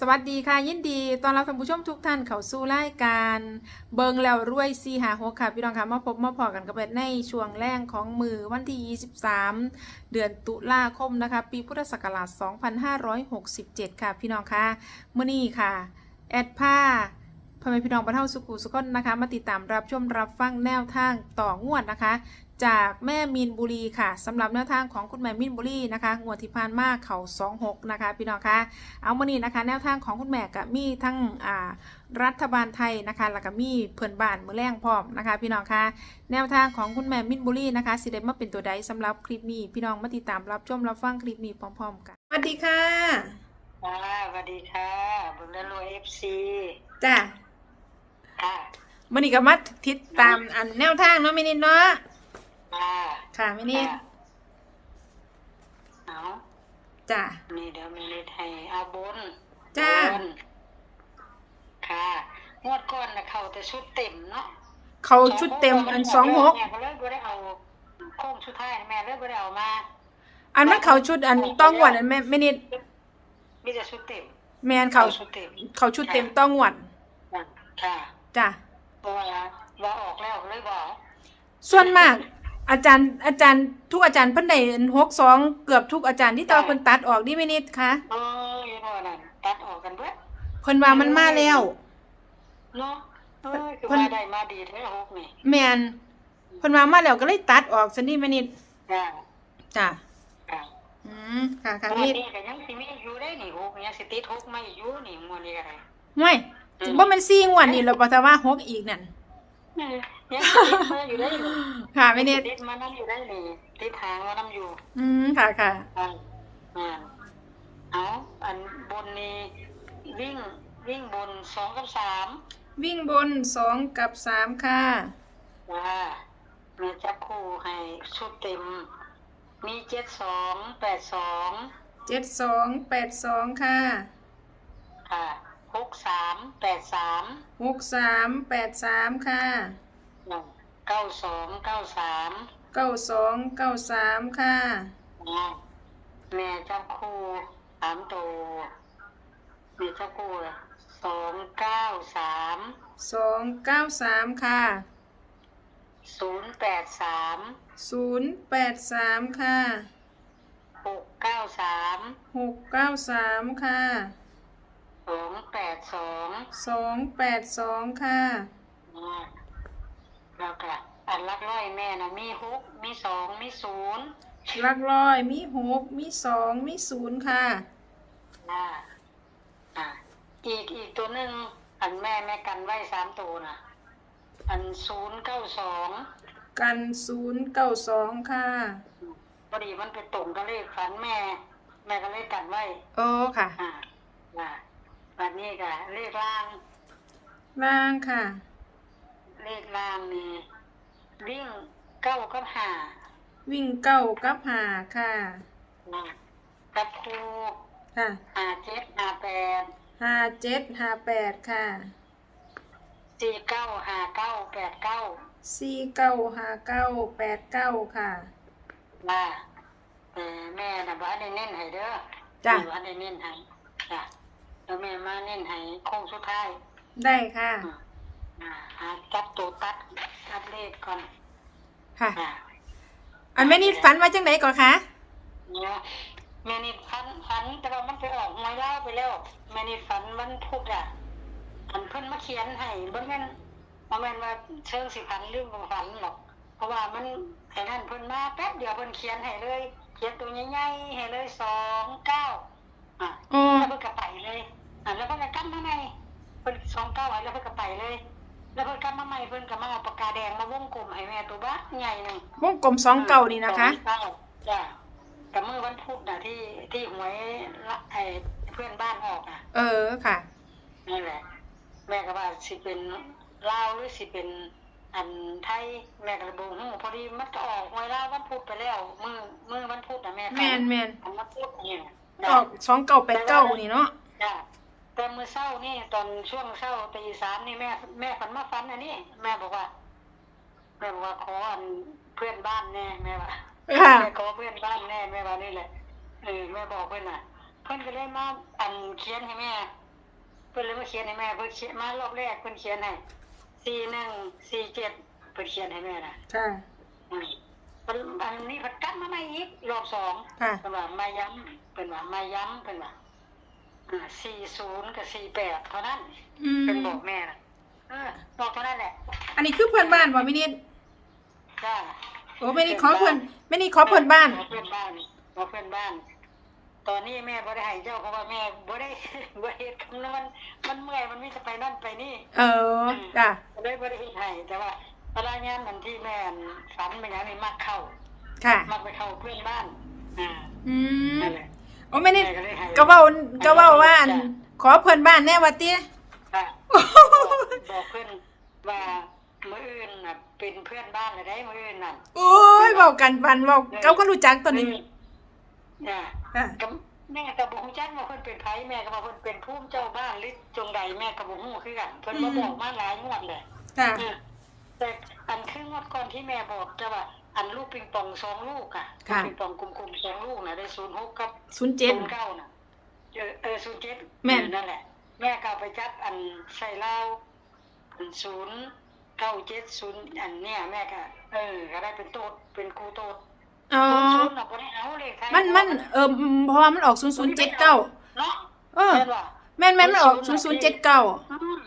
สวัสดีค่ะยินดีตอนรับท่านผู้ชมทุกท่านเข้าสู่รายการเบิงแล้วรวยซีหาหกค่ะพี่น้องค่ะมาพบมาพอกันกับเบ็ดในช่วงแรกของมือวันที่ 23 เดือนตุลาคมนะคะ ปีพุทธศักราช 2567 ค่ะพี่น้องค่ะเมื่อนี้ค่ะ แอดผ้าพ่อแม่พี่น้องบรรเทาสุขุสุขนนะคะ มาติดตามรับชมรับฟังแนวทางต่องวดนะคะ จากแม่มีนบุรีค่ะสำหรับแนวทางของคุณแม่มีนบุรีนะคะงวดที่ผ่านมาเขา26 นะคะพี่น้องคะเอามานี้นะคะ แนวทางของคุณแม่ก็มีทั้งอ่ารัฐบาลไทยนะคะแล้วก็มีเพื่อนบ้านมือแรงพร้อมนะคะ พี่น้องคะแนวทางของคุณแม่มินบุรีนะคะสิเดมาเป็นตัวใดสำหรับคลิปนี้ พี่น้องมาติดตามรับชมรับฟังคลิปนี้พร้อม ๆ กันสวัสดีค่ะค่ะสวัสดีค่ะบุญและรวยเอฟซีจ้าค่ะมื่อนี้ก็มาติดตามอันแนวทางเนาะมินิดเนาะ ค่ะค่ะมินิดค่ะเอาจ้านี่เดี๋ยวมีนิดให้อาบุญจ้าบุญค่ะงวดก่อนนะเขาแต่ชุดเต็มเนาะเขาชุดเต็มอันสองหกแม่ก็เลยบ่ได้เอาโค้งชุดท้ายแม่เลยบ่ได้เอามาอันนั้นเขาชุดอันต้องหวดอันแม่ไม่นิดมีแต่ชุดเต็มแมนเขาชุดเต็มเขาชุดเต็มต้องหวดค่ะจ้ะเพราะว่าว่าออกแล้วเลยบอกส่วนมาก อาจารย์อาจารย์ทุกอาจารย์เพิ่นได้หกสองเกือบทุกอาจารย์ที่ต่อเพิ่นตัดออกดิไม่นิดคะเอออยู่ว่านั่นตัดออกกันเบิดเพิ่นว่ามันมาแล้วเนาะเออคือเพิ่นว่าได้มาดีแท้หกนี่แมนเพิ่นว่ามาแล้วก็เลยตัดออกซะนี่ไม่นิดจ้าจ้ะค่ะอืมค่ะค่ะตอนนี่นี้ก็ยังสิมีอยู่ได้นี่หกยังสิติดหกมาอยู่นี่มื้อนี้ก็ได้ไม่อืมบ่แม่น4งวดนี่แล้วบ่แต่ว่าหกอีกนั่นเออ ยังติดมาอยู่ได้นี่ค่ะไม่นิดติดมานํอยู่ได้นี่ติดทางมานํอยู่ อืมค่ะค่ะอ่าอ่าเอาอันบนนี่วิ่งวิ่งบนสองกับสามวิ่งบนสองกับสามค่ะจ้าแม่จับคู่ให้ชุดเต็ม มีเจ็ดสองแปดสองเจ็ดสองแปดสองค่ะค่ะหกสามแปดสามหกสามแปดสามค่ะ เก้าสองเก้าสามเก้าสองเก้าสามค่ะ แม่เจ้าคู่สามตัวแม่เจ้าคู่สองเก้าสามสองเก้าสามค่ะศูนย์แปดสามศูนย์แปดสามค่ะหกเก้าสามหกเก้าสามค่ะสองแปดสองสองแปดสองค่ะ แล้วก็อันลักร้อยแม่ นะมีหกมีสองมีศูนย์หลักร้อยมีหกมีสองมีศูนย์ค่ะอ่าอ่าอีกอีกตัวหนึ่งอันแม่แม่กันไว้สามตัวนะอันศูนย์เก้าสองกันศูนย์เก้าสองค่ะพอดีมันไปตรงกับเลขฝันแม่ แม่ก็เลยกันไว้ โอ้ค่ะอ่าอ่าวันนี้ก็เลขล่าง ล่างค่ะ เลขล่างนี่วิ่ง เก้ากับห้าวิ่งเก้ากับหาค่ะ นะกับครูค่ะห้าเจ็ดห้าแปดห้าเจ็ดห้าแปดค่ะสี่เก้าห้าเก้าแปดเก้าสี่เก้าห้าเก้าแปดเก้าค่ะว่าแต่แม่นะบ้านได้เน้นให้เด้อจ้ะ บ้านได้เน้นให้จ้ะแล้วแม่มาเน้นให้โค้งสุดท้ายได้ค่ะอืมอ่าหาจับตัวตัดตัดเลขก่อน ค่ะ อ่าอันแม่นิดฝันว่าจังไหนก่อนคะเนี่ยแม่นิดฝันฝันแต่ว่ามันไปออกหวยเล่าวไปแล้วแม่นิดฝันมันพูดอะอันเพิ่นมาเขียนให้เบิ่งแม่นบ่แม่นว่าเชิงสิฝันลืมบ่ฝันหรอก เพราะว่ามันไอ้นั่นเพิ่นมาแป๊บเดียวเพิ่นเขียนให้เลย เขียนตัวใหญ่ๆให้เลยสองเก้าอะอ๋อแล้วเพิ่นก็ไปเลย อะแล้วเพิ่นก็กลับมาใหม่เพิ่นสองเก้าไว้แล้วเพิ่นก็ไปเลย แล้วเพิ่นกลับมาใหม่เพิ่นก็มาเอาปากกาแดงมาวงกลมให้แม่ตัวบ้าใหญ่หนึงวงกลมสองเก่านี่นะคะสองเก้าจ้ะกับมือวันพุธน่ะที่ที่หวยละไอ้เพื่อนบ้านออกอะ เออค่ะ นั่นแหละ แม่ก็ว่าสิเป็นลาวหรือสิเป็นอันไทยแม่ก็เลยบอกฮู้พอดีมันก็ออกหวยลาววันพุธไปแล้วมือมือวันพุธน่ะแม่แมนแมนอันวันพุธนี่น่ะออกสองเก่าแปดเก้านี่เนาะจ้ะ แต่มื้อเช้านี่ตอนช่วงเช้าตีสามนี่แม่ แม่ฝันมาฝันอันนี้แม่บอกว่าแม่บอกว่าขออันเพื่อนบ้านแน่แม่ว่าค่ะแม่ขอเพื่อนบ้านแน่แม่ว่านี่แหละเออแม่บอกเพื่อนน่ะ เพื่อนก็เลยมาอันเขียนให้แม่ เพิ่นเลยมาเขียนให้แม่เพิ่นเขียนมารอบแรกเพิ่นเขียนให้สี่หนึ่งสี่เจ็ดเพิ่นเขียนให้แม่น่ะค่ะอืมเพิ่นอันนี้เพิ่นกัดมาใหม่อีกรอบสองค่ะเพิ่นว่ามาย้ำเพิ่นว่ามาย้ำเพิ่นว่า อ่าสี่ศูนย์กับสี่แปดเท่านั้นอืมเพิ่นบอกแม่น่ะเออบอกเท่านั้นแหละอันนี้คือเพื่อนบ้านบ่แม่นิดจ้าโอ้แม่นิดขอเพื่อนแม่นิดขอเพื่อนบ้าน ขอเพื่อนบ้านขอเพื่อนบ้าน ตอนนี้แม่บ่ได้ให้เจ้าเพราะว่าแม่บ่ได้ บ่ได้เฮ็ดคำนวณมันเมื่อยมันมีแต่ไปนั่นไปนี่ เออจ้ะก็เลยบ่ได้เฮ็ดให้แต่ว่าเวลางานมันที่แม่ฝันเป็นอย่างนี้มักเข้า ค่ะ มักไปเข้าเพื่อนบ้าน อ่าอืมนั่นแหละ โอ้แม่นิดแม่ก็เลยให้ก็เว้าก็เว้าว่าอันขอเพื่อนบ้านแน่ว่าติค่ะบอกเพื่อนว่ามื้ออื่นน่ะเป็นเพื่อนบ้านเลยได้มื้ออื่นน่ะโอ้ยเว้ากันปันเว้าเขาก็รู้จักตัวนี้อ่าค่ะก็แม่ก็บ่ฮู้จักว่าเพิ่นเป็นไผแม่ก็ว่าเพิ่นเป็นผู้เจ้าบ้านหรือจงใดแม่ก็บ่ฮู้คือกันเพิ่นมาบอกมาหลายงวดเลยค่ะอืมแต่อันครึ่งงวดก่อนที่แม่บอกจะว่า อันลูกปิงปองสองลูกอะค่ะ ปิงปองกลมๆสองลูกน่ะได้06กับศูนย์เจ็ด09น่ะเออเออ07แม่น นั่นแหละ แม่ก็เอาไปจับอันใส่เหล้าอัน0970อันเนี้ยแม่ก็เออก็ได้เป็นโตดเป็นครูโตดอ๋อ00น่ะบ่ได้เอาเลขไทยมันมันเอออืมเพราะว่ามันออกศูนย์ศูนย์เจ็ดเก้าเนาะเออ แม่นว่า แม่นแม่นมันออกศูนย์ศูนย์เจ็ดเก้าอืม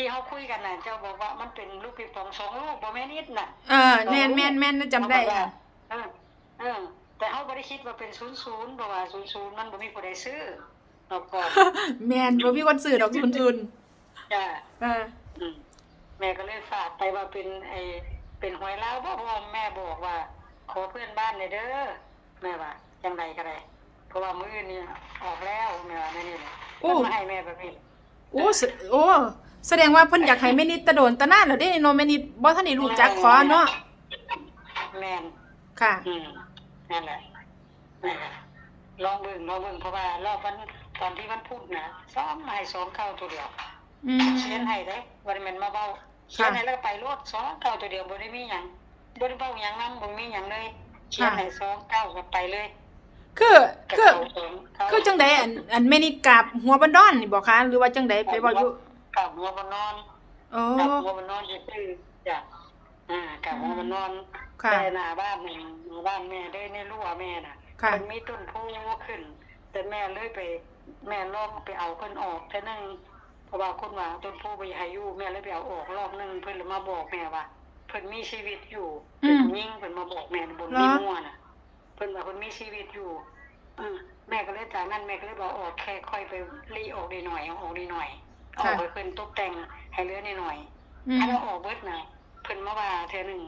ที่เขาคุยกันน่ะ เจ้าบอกว่ามันเป็นลูกปิงปองสองลูกบ่แม่นิดน่ะเออแม่นแม่นแม่นจำได้ค่ะเออเออ แต่เขาบ่ได้คิดว่าเป็นศูนย์ศูนย์เพราะว่าศูนย์ศูนย์มันบ่มีผู้ใดซื้อเราก่อนแม่นบ่มีคนซื้อดอกศูนย์ศูนย์จ้าเอออืมแม่ก็เลยฝากไปว่าเป็นไอเป็นหวยลาวบ่เพราะว่าแม่บอกว่า ขอเพื่อนบ้านหน่อยเด้อแม่ว่าจังไดก็ได้เพราะว่ามื้อนี้ออกแล้วแม่ว่าแม่นี่แหละโอ้เพิ่นมาให้แม่แบบนี้โอ้สโอ้ แสดงว่าเพิ่นอยากให้แม่นิดตะโดนตะนานแล้วเด้เนาะแม่นิดบ่ทันได้รู้จักขอเนาะแม่นค่ะ อืมนั่นแหละนั่นแหละลองเบิ่งลองเบิ่งเพราะว่ารอบวันตอนที่มันพูดนะซ้อมมาให้ซ้อมเข้าตัวเดียวอืม เขียนให้เด้วันนี้มันมาเบ้าเขียนให้แล้วก็ไปรถซ้อมเข้าตัวเดียวบ่ได้มีหยังบ่ได้เบ้าหยังนำบ่มีหยังเลยเขียนให้ซ้อมเข้าก็ไปเลยคือกับคือ เขาซ้อมเข้า คือจังไดอันอันแม่นิดกราบหัวบันดอนนี่บ่คะหรือว่าจังไดไปบ่อยู่ กับหัวบ่นอนโอ้กับหัวบ่นอนซื่อๆจ้ะอ่ากับหัวบ่นอนค่ะ แต่หน้าบ้านนี่หน้าบ้านแม่ได้ในรั้วแม่น่ะค่ะ มันมีต้นโพขึ้น แต่แม่เลยไป แม่ลองไปเอาเพิ่นออกแค่นึงเพราะว่าคนว่าต้นโพบ่อยากให้อยู่แม่เลยไปเอาออกรอบนึงเพิ่นเลยมาบอกแม่ว่าเพิ่นมีชีวิตอยู่อืเป็นมผู้หญิงเพิ่นมาบอกแม่บนเหรอมีมั่วน่ะ เพิ่นว่าเพิ่นมีชีวิตอยู่อืมแม่ก็เลยจากนั้นแม่ก็เลยบอกออกแค่ค่อยไปรีออกได้หน่อยเอาออกได้หน่อยเอาออกไปเพิ่นตกแต่งให้เหลือนิดหน่อยอืถ้ามเราออกเบิดน่ะเพิ่นมาว่าเทื่อหนึง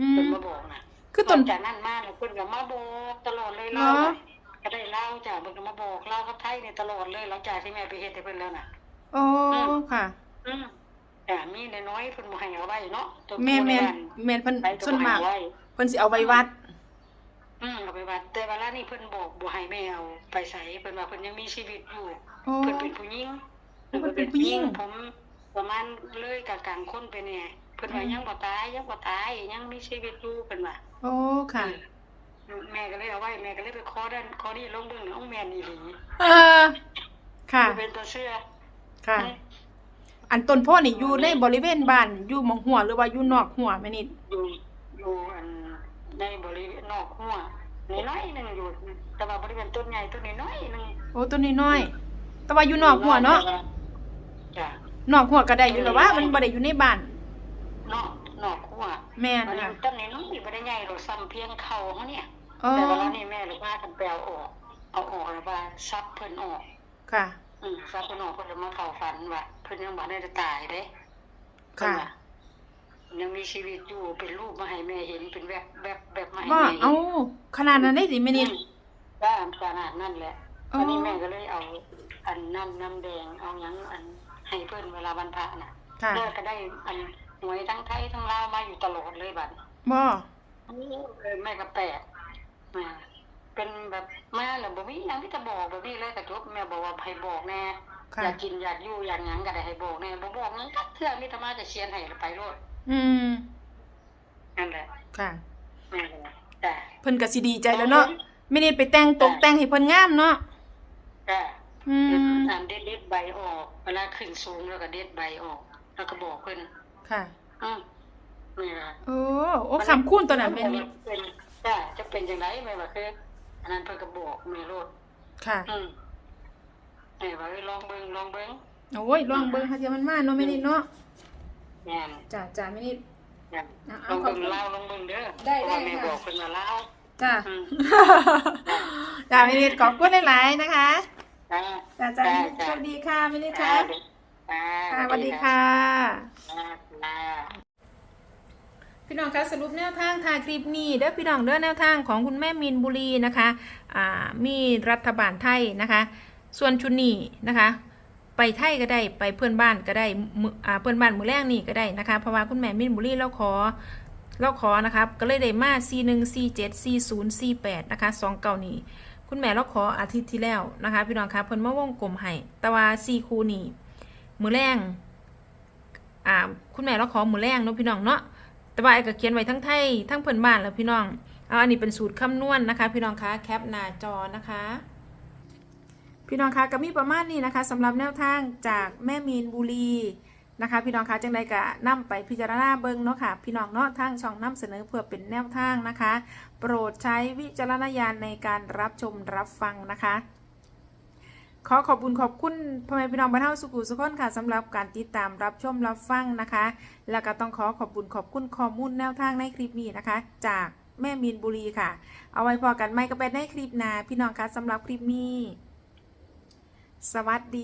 อืเพิ่นมมาบอกน่ะคือต้นจากนั้นมาแล้วเพิ่นก็มาบอกตลอดเลยเหรเล่าอก็ได้เล่าจ้ะเพิ่นก็มาบอกเล่ากับไทยเนี่ยตลอดเลยหลังจากที่แม่ไปเฮ็ดให้เพิ่นแล้วน่ะโอ้ค่ะ อืมแต่มีน้อยๆเพิ่นบ่ให้เอาไว้เนาะตัวแม่นแม่นบ้านแม่นเพิ่นไปตัวส่วนมากให้ไว้เพิ่นสิเอาไว้วัดอืมเอาไปวัดแต่เวลานี้เพิ่นบอกบ่ให้แม่เอาไปใส่เพิ่นว่าเพิ่นยังมีชีวิตอยู่โอ้เพิ่นเป็นผู้หญิง เพิ่นเป็นผู้หญิงผมประมาณเลยกลางๆคนไปเนี่ยเพิ่นว่ายังบ่ตายยังบ่ตายยังมีชีวิตอยู่เพิ่นว่าโอ้ค่ะ แม่ก็เลยเอาไว้แม่ก็เลยไปขอด้านขอนี่ลงเบิ่งน้องแม่นอีหลีเออค่ะเป็นตัวเสื้อค่ะ อันต้นโพนี่อยู่ในบริเวณบ้านอยู่หมองหัวหรือว่าอยู่นอกหัวแม่นิดอยู่อยู่อันในบริเวณนอกหัวน้อยๆหนึงอยู่แต่ว่าบริเวณต้นใหญ่ต้นน้อยๆหนึงโอ้ต้นน้อยๆแต่ว่าอยู่นอกหัวเนาะ จ้ะนอกหัวก็ได้อยู่แล้วว่า มันบ่ได้อยู่ในบ้านนอกนอกหัวแม่นมันค่ะต้นน้อยๆบ่ได้ใหญ่หรอกซ้ำเพียงเข่าเฮาเนี่ยอ๋อแต่เวลานี้แม่เลยพากันไปเอาออก เอาออกแล้วว่าซับเพิ่นออก ค่ะ อืมซับเพิ่นออกเพิ่นเลยมาเข้าฝันว่าเพิ่นยังบ่ได้ตายเด้ค่ะยังมีชีวิตอยู่เป็นรูปมาให้แม่เห็นเป็นแบบแบบแบบมาให้ว่าแม่เห็นเอาขนาดนั้นได้สิแม่นิดว่าขนาดนั่นแหละอ๋อตอนนี้แม่ก็เลยเอา อันน้ำน้ำแดงเอาหยังอันให้เพิ่นเวลาวันพระน่ะค่ะแม่ก็ได้อันหวยทั้งไทยทั้งลาวมาอยู่ตลอดเลยบัดนี้บ่เออแม่ก็แปลกแม่เป็นแบบมาแล้วบ่มีหยังที่จะบอกแบบนี้เลยแต่จบแม่บอกว่าให้บอกแน่ค่ะอยากกินอยากอยู่อยากหยังก็ได้ให้บอกแน่บ่บอกหยังจักเทื่อมีแต่มาจะเขียนให้แล้วไปโลดอืมนั่นแหละค่ะแม่ก็ว่าจ้ะเพิ่นก็สิดีใจแล้วเนาะแม่นิดไปแต่งตกแต่งให้เพิ่นงามเนาะจ้ะ อืเด็ดมอันเด็ดเด็ดใบออก เวลาขึ้นสูงแล้วก็เด็ดใบออก แล้วก็บอกเพิ่นค่ะอืมนี่ล่ะโอ้โอ้คำคูณตัวนั้นแม่นิดเป็นจ้าจะเป็นจังไดแม่ว่าคือ อันนั้นเพิ่นก็บอกแม่โลดค่ะ อืมแม่ว่าเอ้ยลองเบิ่งลองเบิ่งโอ้ยลองเบิ่งค่ะเดี๋ยวมันมาเนาะแม่นิดเนาะแม่นจ้าจ้าแม่นิดแม่นเอาลองเบิ่งเอาลาวลองเบิ่งเด้อได้เพราะว่าได้แม่ค่ะบอกเพิ่นว่าลาวจ้าอืมจ้าแม่นิดขอบคุณหลายๆนะคะ จ้าจ้าจ้าจ้าสวัสดีค่ะแม่นิดจ้าค่ะจ้าค่ะสวัสดีค่ะจ้าจ้าพี่น้องคะสรุปแนวทางทางคลิปนี้เด้อพี่น้องเด้อแนวทางของคุณแม่มินบุรีนะคะอ่ามีรัฐบาลไทยนะคะ ส่วนชุดนี้นะคะ ไปไทยก็ได้ไปเพื่อนบ้านก็ได้มืออ่าเพื่อนบ้านมือแรกนี่ก็ได้นะคะเพราะว่าคุณแม่มินบุรีเราขอเราขอนะครับก็เลยได้มา C 1 C 7 C 0 C 8 นะคะสองเก่านี่ คุณแม่เราขออาทิตย์ที่แล้วนะคะ พี่น้องคะเพิ่นมาวงกลมให้แต่ว่า C คูนี่มือแรงอ่าคุณแม่เราขอมือแรงเนาะพี่น้องเนาะแต่ว่าไอ้ก็เขียนไว้ทั้งไทยทั้งเพื่นบ้านแล้วพี่น้องเอาอันนี้เป็นสูตรคำนวณนะคะ พี่น้องคะแคปหน้าจอนะคะพี่น้องคะก็มีประมาณนี้นะคะสำหรับแนวทางจากแม่มีนบุรี นะคะ พี่น้องคะจังใดก็นำไปพิจารณาเบิ่งเนาะค่ะ พี่น้องเนาะทางช่องนำเสนอเพื่อเป็นแนวทางนะคะ โปรดใช้วิจารณญาณในการรับชมรับฟังนะคะ ขอขอบคุณขอบคุณพ่อแม่พี่น้องบ้านเฮาสุขุสุขคนค่ะสำหรับการติดตามรับชมรับฟังนะคะ แล้วก็ต้องขอขอบคุณขอบคุณข้อมูลแนวทางในคลิปนี้นะคะ จากแม่มีนบุรีค่ะ เอาไว้พอกันไม่ก็เป็นในคลิปหน้าพี่น้องคะสำหรับคลิปนี้ สวัสดี